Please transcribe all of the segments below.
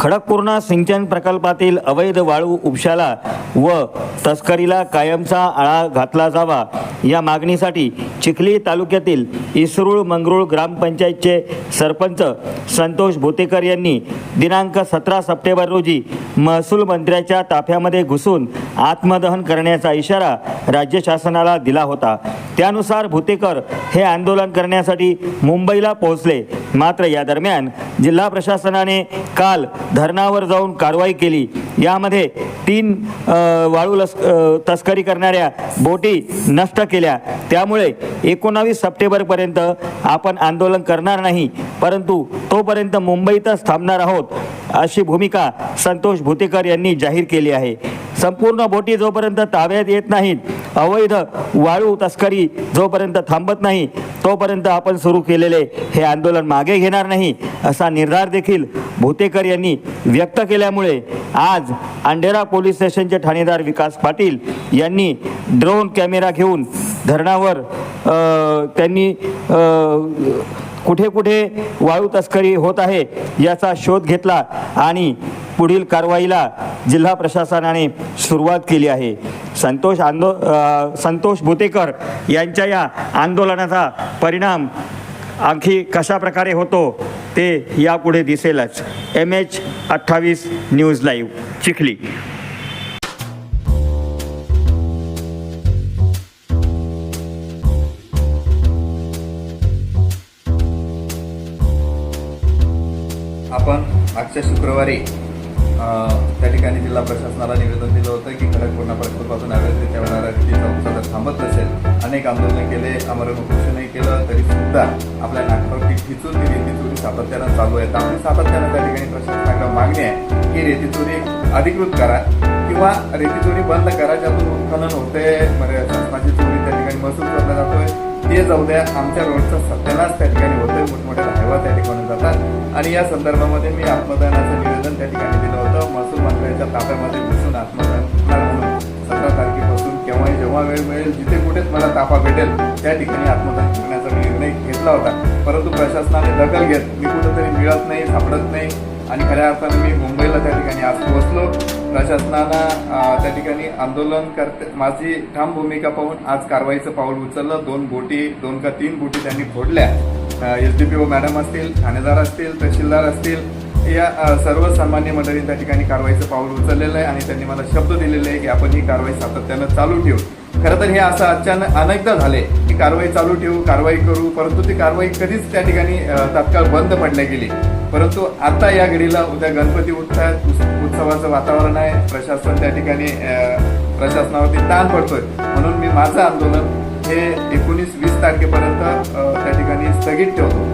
खडकपूर्णा सिंचन प्रकल्पातील अवैध वाळू उपशाला व तस्करीला कायमचा आळा घातला जावा. या मागणीसाठी चिखली तालुक्यातील इसरूळ मंगरूळ ग्रामपंचायतचे सरपंच संतोष भोतेकर यांनी दिनांक सतरा सप्टेंबर रोजी महसूल मंत्र्याच्या ताफ्यामध्ये घुसून आत्मदहन करण्याचा इशारा राज्य शासनाला दिला होता. त्यानुसार भुतेकर हे आंदोलन करण्यासाठी मुंबईला पोहोचले. मात्र या दरम्यान जिल्हा प्रशासनाने काल धरणावर जाऊन कारवाई केली. यामध्ये तीन वाळू लस तस्करी करणाऱ्या बोटी नष्ट केल्या. त्यामुळे एकोणावीस सप्टेंबरपर्यंत आपण आंदोलन करणार नाही परंतु तोपर्यंत मुंबईतच थांबणार आहोत अशी भूमिका संतोष भुतेकर यांनी जाहीर केली आहे. संपूर्ण बोटी जोपर्यंत ताब्यात येत नाहीत अवैध वाळू तस्करी जोपर्यंत थांबत नाही तोपर्यंत आपण सुरू केलेले हे आंदोलन मागे घेणार नाही असा निर्धार देखील भुतेकर यांनी व्यक्त केल्यामुळे आज अंडेरा पोलीस स्टेशनचे ठाणेदार विकास पाटील यांनी ड्रोन कॅमेरा घेऊन धरणावर त्यांनी कुठे कुठे वाळू तस्करी होत आहे याचा शोध घेतला आणि पुढील कारवाईला जिल्हा प्रशासनाने सुरुवात केली आहे. संतोष आंदो संतोष भुतेकर यांच्या या आंदोलनाचा परिणाम आणखी कशा प्रकारे होतो ते यापुढे दिसेलच. एम एच अठ्ठावीस न्यूज लाईव्ह चिखली. आपण मागच्या शुक्रवारी त्या ठिकाणी जिल्हा प्रशासनाला निवेदन दिलं होतं की खडकपूर्णा प्रकल्पातून अवैधरित्या होणारा रेतीचा उपसा थांबत नसेल. अनेक आंदोलन केले आमरण उपोषणही केलं तरी सुद्धा आपल्या नागपूर खिचून ती रेती चोरी सातत्यानं चालू आहे. त्यामुळे सातत्यानं त्या ठिकाणी प्रशासनाकडे मागणी आहे की रेती चोरी अधिकृत करा किंवा रेती चोरी बंद करा ज्यातून उत्खनन होते. शासनाची चोरी त्या ठिकाणी महसूल करण्यात जातोय ते जाऊ द्या आमच्या रोडचा सत्यानाश त्या ठिकाणी होतोय मोठमोठ्या हायवा त्या ठिकाणी जातात. आणि या संदर्भामध्ये मी आत्मदानाचं निवेदन त्या ठिकाणी दिलं होतं. महसूल मंत्र्याच्या ताफ्यामध्ये बसून आत्मदान म्हणून सतरा तारखेपासून केव्हाही जेव्हा वेळ मिळेल जिथे कुठेच मला ताफा भेटेल त्या ठिकाणी आत्मदान करण्याचा मी निर्णय घेतला होता. परंतु प्रशासनाने दखल घेत मी कुठंतरी मिळत नाही सापडत नाही. आणि खऱ्या अर्थानं मी मुंबईला त्या ठिकाणी आज पोहोचलो. प्रशासनानं त्या ठिकाणी आंदोलन करते माझी ठाम भूमिका पाहून आज कारवाईचं पाऊल उचललं. दोन बोटी दोन का तीन बोटी त्यांनी फोडल्या. S D P O madam असतील ठाणेदार असतील तहसीलदार असतील या सर्व सामान्य मंडळी त्या ठिकाणी कारवाईचं पाऊल उचललेलं आहे आणि त्यांनी मला शब्द दिलेले आहे की आपण ही कारवाई सातत्यानं चालू ठेवू. खरं तर हे असं अचानक अनेकदा झाले की कारवाई चालू ठेवू कारवाई करू परंतु ती कारवाई कधीच त्या ठिकाणी तात्काळ बंद पडल्या गेली. परंतु आता या घडीला उद्या गणपती उठतात उत्सवाचं वातावरण आहे. प्रशासन त्या ठिकाणी प्रशासनावरती ताण पडतोय. म्हणून मी माझं आंदोलन हे एकोणीस वीस तारखेपर्यंत त्या ठिकाणी स्थगित ठेवतो.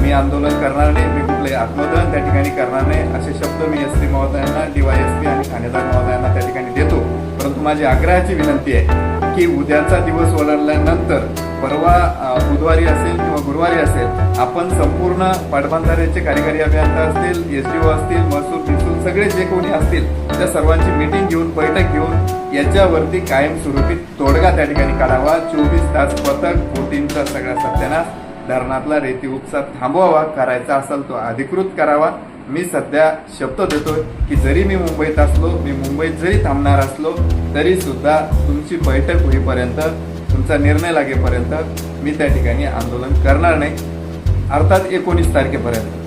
मी आंदोलन करणार नाही मी कुठले आत्मदहन त्या ठिकाणी करणार नाही असे शब्द मी एस पी महोदयांना डीवायएसपी आणि ठाणेदार महोदयांना त्या ठिकाणी देतो. परंतु माझी आग्रहाची विनंती आहे की उद्याचा दिवस ओलांडल्यानंतर परवा बुधवारी असेल गुरुवारी असेल. आपण संपूर्ण पाटबंधाऱ्याचे कार्यकारी अभियंता असतील एस डी ओ असतील महसूल बिसूल सगळे जे कोणी असतील त्या सर्वांची मीटिंग घेऊन बैठक घेऊन याच्यावरती कायमस्वरूपी तोडगा त्या ठिकाणी काढावा. चोवीस तास पथक बोटींचा सगळा सत्यानाश धरणातला रेती उपसा थांबवावा करायचा असेल तो अधिकृत करावा. मी सध्या शब्द देतोय की जरी मी मुंबईत असलो मी मुंबईत जरी थांबणार असलो तरी सुद्धा तुमची बैठक होईपर्यंत तुमचा निर्णय लागेपर्यंत मी त्या ठिकाणी आंदोलन करणार नाही. अर्थात एकोणीस तारखेपर्यंत.